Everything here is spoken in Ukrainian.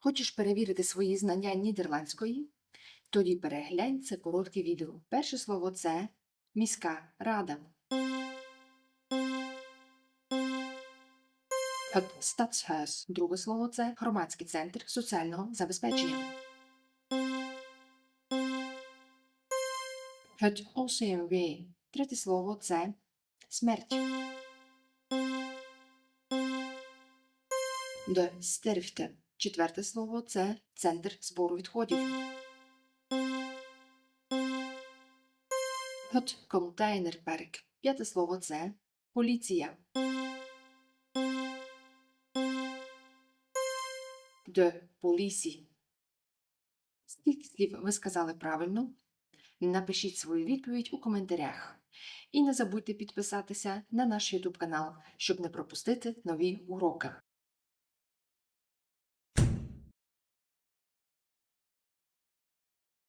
Хочеш перевірити свої знання нідерландської? Тоді переглянь це коротке відео. Перше слово це міська рада. Stadshuis. Друге слово це громадський центр соціального забезпечення. OCMW. Третє слово це смерть. De sterfte. Четверте слово це центр збору відходів. Het containerpark. П'яте слово це поліція. De politie. Скільки слів ви сказали правильно? Напишіть свою відповідь у коментарях. І не забудьте підписатися на наш YouTube канал, щоб не пропустити нові уроки.